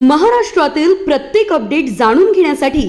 महाराष्ट्रातील प्रत्येक अपडेट जाणून घेण्यासाठी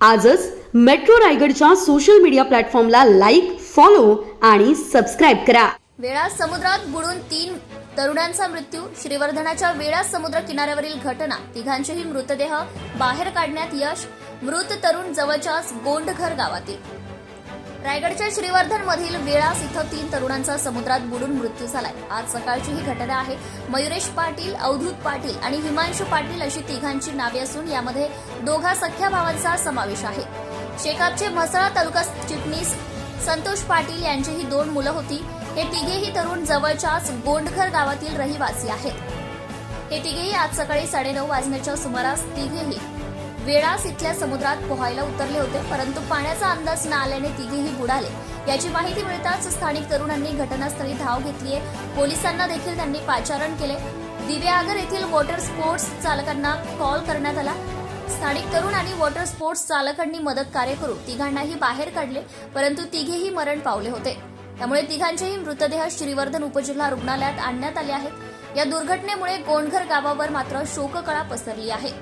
आजच मेट्रो रायगडच्या सोशल मीडिया प्लॅटफॉर्मला लाईक फॉलो आणि सबस्क्राईब करा. वेळा समुद्रात बुडून तीन तरुणांचा मृत्यू श्रीवर्धनाच्या वेळा समुद्र किनाऱ्यावरील घटना तिघांचेही मृतदेह बाहेर काढण्यात यश मृत तरुण जवळच्याच गोंडघर गावातील. रायगडच्या श्रीवर्धन मधील वेळास इथं तीन तरुणांचा समुद्रात बुडून मृत्यू झालाय. आज सकाळची ही घटना आहे. मयुरेश पाटील अवधूत पाटील आणि हिमांशू पाटील अशी तिघांची नावे असून यामध्ये दोघा सख्या भावांचा समावेश आहे. शेकापचे म्हसळा तालुका चिटणीस संतोष पाटील यांचीही दोन मुलं होती. हे तिघेही तरुण जवळच्याच गोंडघर गावातील रहिवासी आहेत. हे तिघेही आज सकाळी साडेनऊ वाजण्याच्या सुमारास तिघेही वेळास इथल्या समुद्रात पोहायला उतरले होते परंतु पाण्याचा अंदाज न आल्याने तिघेही बुडाले. याची माहिती मिळताच स्थानिक तरुणांनी घटनास्थळी धाव घेतली आहे पोलिसांना देखील त्यांनी पाचारण केले. दिव्यागर येथील वॉटर स्पोर्ट्स चालकांना कॉल करण्यात आला. स्थानिक तरुण आणि वॉटर स्पोर्ट्स चालकांनी मदत कार्य करून तिघांनाही बाहेर काढले परंतु तिघेही मरण पावले होते. त्यामुळे तिघांचेही मृतदेह श्रीवर्धन उपजिल्हा रुग्णालयात आणण्यात आले आहेत. या दुर्घटनेमुळे गोंडघर गावावर मात्र शोककळा पसरली आहे.